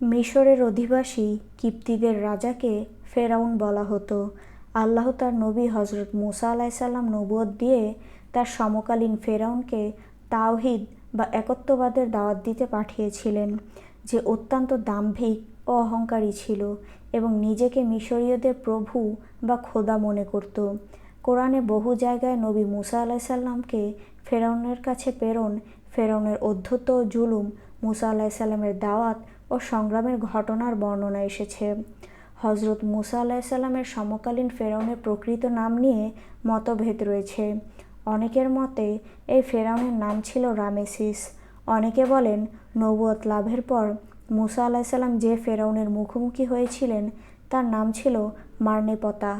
মিশরের অধিবাসী কিপ্তিদের রাজাকে ফেরাউন বলা হতো। আল্লাহ তার নবী হজরত মুসা আলাইসাল্লাম নবুয়ত দিয়ে তার সমকালীন ফেরাউনকে তাওহিদ বা একত্ববাদের দাওয়াত দিতে পাঠিয়েছিলেন, যে অত্যন্ত দাম্ভিক ও অহংকারী ছিল এবং নিজেকে মিশরীয়দের প্রভু বা খোদা মনে করত। কোরআনে বহু জায়গায় নবী মুসা আলাইসাল্লামকে ফেরাউনের কাছে প্রেরণ, ফেরাউনের অধ্যত্ত জুলুম, মুসা আলাহিসাল্লামের দাওয়াত ও সংগ্রামের ঘটনার বর্ণনা এসেছে। হজরত মুসা আলাহিসাল্লামের সমকালীন ফেরাউনের প্রকৃত নাম নিয়ে মতভেদ রয়েছে। অনেকের মতে এই ফেরাউনের নাম ছিল রামেসিস। অনেকে বলেন নবুয়ত লাভের পর মুসা আলাহিসাল্লাম যে ফেরাউনের মুখোমুখি হয়েছিলেন, তার নাম ছিল মার্নেপতা।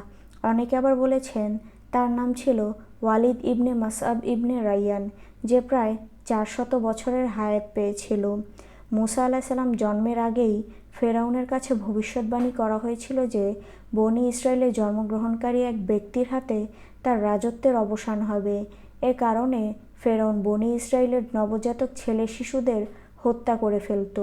অনেকে আবার বলেছেন তার নাম ছিল ওয়ালিদ ইবনে মাসাব ইবনে রাইয়ান, যে প্রায় চারশত বছরের হায়াত পেয়েছিল। মুসা আলাহিসাল্লাম জন্মের আগেই ফেরাউনের কাছে ভবিষ্যৎবাণী করা হয়েছিল যে বনি ইসরায়েলে জন্মগ্রহণকারী এক ব্যক্তির হাতে তার রাজত্বের অবসান হবে। এ কারণে ফেরাউন বনি ইসরায়েলের নবজাতক ছেলে শিশুদের হত্যা করে ফেলত।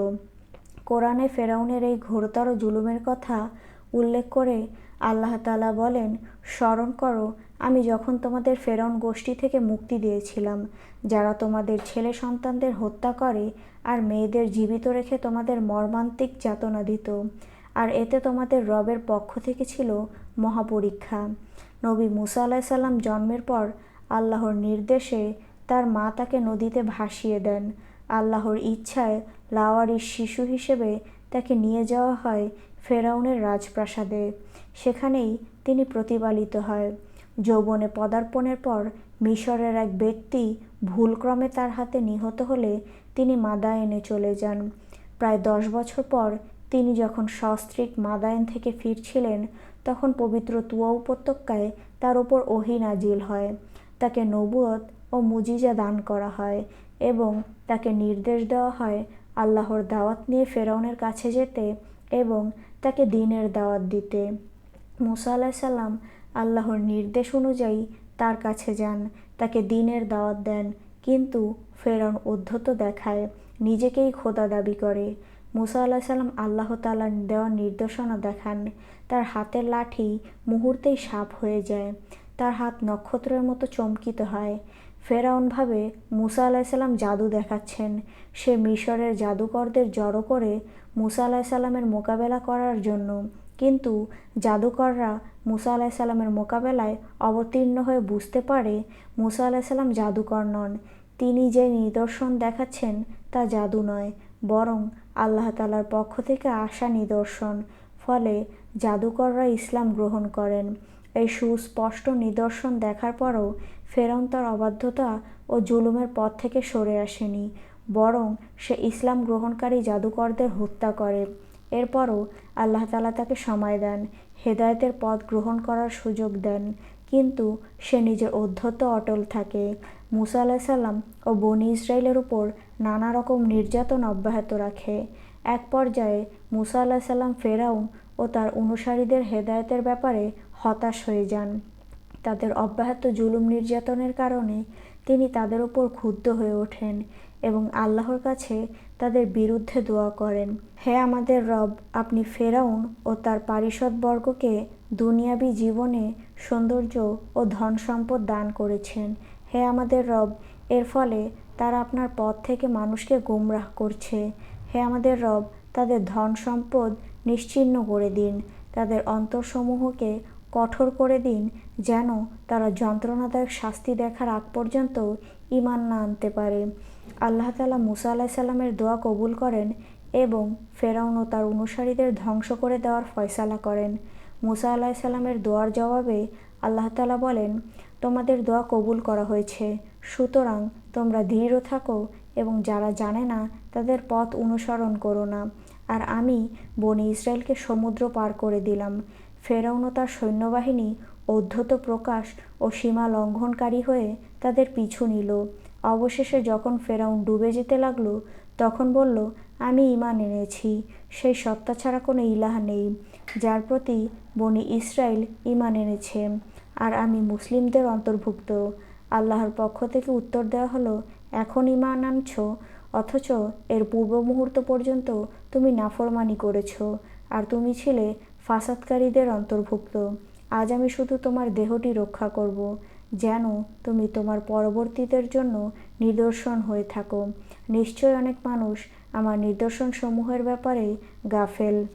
কোরআনে ফেরাউনের এই ঘোরতর জুলুমের কথা উল্লেখ করে আল্লাহ তালা বলেন, স্মরণ করো, আমি যখন তোমাদের ফেরাউন গোষ্ঠী থেকে মুক্তি দিয়েছিলাম, যারা তোমাদের ছেলে সন্তানদের হত্যা করে আর মেয়েদের জীবিত রেখে তোমাদের মর্মান্তিক যাতনা দিত। আর এতে তোমাদের রবের পক্ষ থেকে ছিল মহাপরীক্ষা। নবী মুসা আলাহিসাল্লাম জন্মের পর আল্লাহর নির্দেশে তার মা তাকে নদীতে ভাসিয়ে দেন। আল্লাহর ইচ্ছায় লাওয়ারির শিশু হিসেবে তাকে নিয়ে যাওয়া হয় ফেরাউনের রাজপ্রাসাদে। সেখানেই তিনি প্রতিপালিত হয়। যৌবনে পদার্পণের পর মিশরের এক ব্যক্তি ভুলক্রমে তার হাতে নিহত হলে তিনি মাদায়েনে চলে যান। প্রায় দশ বছর পর তিনি যখন সস্ত্রীক মাদায়েন থেকে ফিরছিলেন, তখন পবিত্র তুয়া উপত্যকায় তার ওপর ওহি নাজিল হয়। তাকে নবুয়ত ও মুজিজা দান করা হয় এবং তাকে নির্দেশ দেওয়া হয় আল্লাহর দাওয়াত নিয়ে ফেরাউনের কাছে যেতে এবং তাকে দিনের দাওয়াত দিতে। মুসা আলাহিসাল্লাম আল্লাহর নির্দেশ অনুযায়ী তার কাছে যান, তাকে দিনের দাওয়াত দেন কিন্তু ফেরাউন অধ্যত দেখায়, নিজেকেই খোদা দাবি করে। মুসা আল্লাহ সাল্লাম আল্লাহ তালার দেওয়া নির্দেশনা দেখান, তার হাতের লাঠি মুহূর্তেই সাপ হয়ে যায়, তার হাত নক্ষত্রের মতো চমকিত হয়। ফেরাউন ভাবে, মুসা আলাহিসাল্লাম জাদু দেখাচ্ছেন। সে মিশরের জাদুকরদের জড়ো করে মুসা আলাহিসাল্লামের মোকাবেলা করার জন্য কিন্তু জাদুকররা মুসা আলাহিসাল্লামের মোকাবেলায় অবতীর্ণ হয়ে বুঝতে পারে মুসা আলাহিসাল্লাম জাদুকর নন। তিনি যে নিদর্শন দেখাচ্ছেন তা জাদু নয়, বরং আল্লাহ তালার পক্ষ থেকে আসা নিদর্শন। ফলে জাদুকররা ইসলাম গ্রহণ করেন। এই সুস্পষ্ট নিদর্শন দেখার পরও ফেরন তার অবাধ্যতা ও জুলুমের পথ থেকে সরে আসেনি, বরং সে ইসলাম গ্রহণকারী জাদুকরদের হত্যা করে। এরপরও আল্লাহ তালা তাকে সময় দেন, হেদায়তের পথ গ্রহণ করার সুযোগ দেন। কিন্তু সে নিজের অধ্যত্ত অটল থাকে। মুসা আলাহিসাল্লাম ও বনি ইসরায়েলের উপর নানা রকম নির্যাতন অব্যাহত রাখে। এক পর্যায়ে মুসা আল্লাহ সাল্লাম ফেরাউন ও তার অনুসারীদের হেদায়তের ব্যাপারে হতাশ হয়ে যান। তাদের অব্যাহত জুলুম নির্যাতনের কারণে তিনি তাদের উপর ক্ষুব্ধ হয়ে ওঠেন। এবং আল্লাহর কাছে তাদের বিরুদ্ধে দোয়া করেন। হে আমাদের রব, আপনি ফেরাউন ও তার পারিষদবর্গকে দুনিয়াবি জীবনে সৌন্দর্য ও ধন সম্পদ দান করেছেন। হে আমাদের রব, এর ফলে তারা আপনার পথ থেকে মানুষকে গুমরাহ করছে। হে আমাদের রব, তাদের ধন সম্পদ নিশ্চিহ্ন করে দিন। তাদের অন্তরসমূহকে কঠোর করে দিন, যেন তারা যন্ত্রণাদায়ক শাস্তি দেখার আগ পর্যন্ত ইমান না আনতে পারে। আল্লাহ তালা মুসা আলাহ সাল্লামের দোয়া কবুল করেন এবং ফেরাউন ও তার অনুসারীদের ধ্বংস করে দেওয়ার ফয়সালা করেন। মুসা আলাহ সাল্লামের দোয়ার জবাবে আল্লাহ তালা বলেন, তোমাদের দোয়া কবুল করা হয়েছে। সুতরাং তোমরা দৃঢ় থাকো এবং যারা জানে না, তাদের পথ অনুসরণ করো না। আর আমি বনি ইসরায়েলকে সমুদ্র পার করে দিলাম। ফেরাউন ও তার সৈন্যবাহিনী অধ্যত প্রকাশ ও সীমা লঙ্ঘনকারী হয়ে তাদের পিছু নিল। অবশেষে যখন ফেরাউন ডুবে যেতে লাগল, তখন বলল, আমি ইমান এনেছি। সেই সত্তা ছাড়া কোনো ইলাহ নেই। যার প্রতি বনি ইসরায়েল ইমান এনেছে। আর আমি মুসলিমদের অন্তর্ভুক্ত। আল্লাহর পক্ষ থেকে উত্তর দেওয়া হলো, এখন ইমান আনছ, অথচ এর পূর্ব মুহূর্ত পর্যন্ত তুমি নাফরমানি করেছ, আর তুমি ছিলে ফাসাদকারীদের অন্তর্ভুক্ত। আজ আমি শুধু তোমার দেহটি রক্ষা করব। যেন তুমি তোমার পরবর্তীদের জন্য নিদর্শন হয়ে থাকো। নিশ্চয় অনেক মানুষ আমার নিদর্শনসমূহের ব্যাপারে গাফেল।